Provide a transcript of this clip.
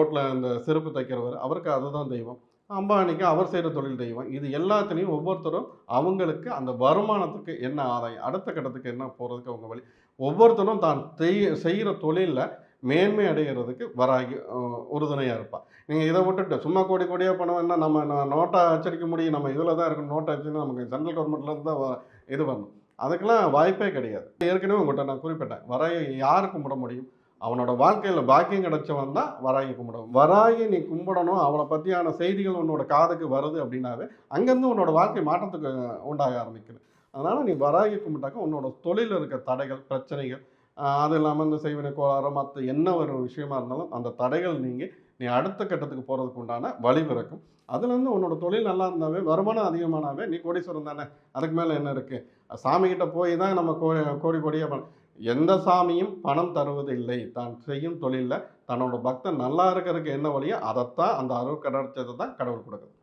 ரோட்டில் அந்த செருப்பு தைக்கிறவர் அவருக்கு அதுதான் தெய்வம். அம்பானிக்கு அவர் செய்கிற தொழில் தெய்வம். இது எல்லாத்துலேயும் ஒவ்வொருத்தரும் அவங்களுக்கு அந்த வருமானத்துக்கு என்ன ஆதாயம் அடுத்த கட்டத்துக்கு என்ன போகிறதுக்கு அவங்க வழி. ஒவ்வொருத்தரும் தான் தெய் செய்கிற தொழிலில் மேன்மை அடைகிறதுக்கு வராகி உறுதுணையாக இருப்பாள் நீங்கள் இதை விட்டுட்டு சும்மா கோடி கோடியாக பணம் வேணால் நம்ம நோட்டை அச்சடிக்க முடியும். நம்ம இதில் தான் இருக்கணும். நோட்டை அடிச்சுன்னா நமக்கு சென்ட்ரல் கவர்மெண்ட்லேருந்து தான் இது வரணும். அதுக்கெல்லாம் வாய்ப்பே கிடையாது. ஏற்கனவே உங்கள்கிட்ட நான் குறிப்பிட்டேன். வர யார் கும்பிட முடியும்? அவனோட வாழ்க்கையில் பாக்கியம் கிடைச்சவன் தான் வராகி கும்பிடணும் வராகி நீ கும்பிடணும் அவளை பற்றியான செய்திகள் உன்னோட காதுக்கு வருது அப்படின்னாவே அங்கேருந்து உன்னோட வாழ்க்கை மாற்றத்துக்கு உண்டாக ஆரம்பிக்குது. அதனால் நீ வராகி கும்பிட்டாக்க உன்னோட தொழிலில் இருக்க தடைகள் பிரச்சனைகள் அது இல்லாமல் இந்த செய்வினை கோளாறு மற்ற என்ன ஒரு விஷயமா இருந்தாலும் அந்த தடைகள் நீங்கள் நீ அடுத்த கட்டத்துக்கு போகிறதுக்கு உண்டான வழிபிறக்கும் அதுலேருந்து உன்னோட தொழில் நல்லா இருந்தாவே வருமானம் அதிகமானாவே நீ கோடீஸ்வரன் தானே அதுக்கு மேலே என்ன இருக்குது சாமிகிட்ட போய் தான் நம்ம கோ கோடி கோடியாக எந்த சாமியும் பணம் தருவது இல்லை தான் செய்யும் தொழிலில் தன்னோட பக்தன் நல்லா இருக்கிறதுக்கு என்ன வழியோ அதைத்தான் அந்த அருள் கடற்சத்தை தான் கடவுள் கொடுக்குது.